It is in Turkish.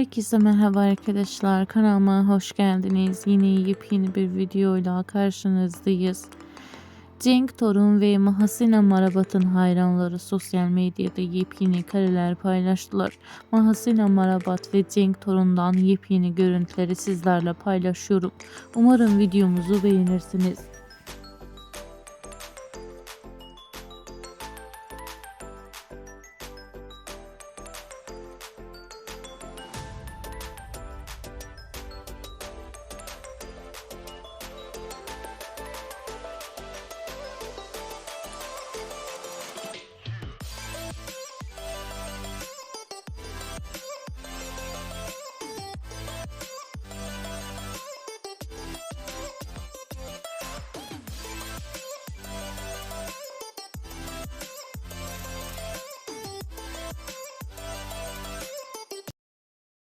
Herkese merhaba arkadaşlar. Kanalıma hoş geldiniz. Yine yepyeni bir videoyla karşınızdayız. Cenk Torun ve Mahasina Marabat'ın hayranları sosyal medyada yepyeni kareler paylaştılar. Mahasina Marabat ve Cenk Torun'dan yepyeni görüntüleri sizlerle paylaşıyorum. Umarım videomuzu beğenirsiniz.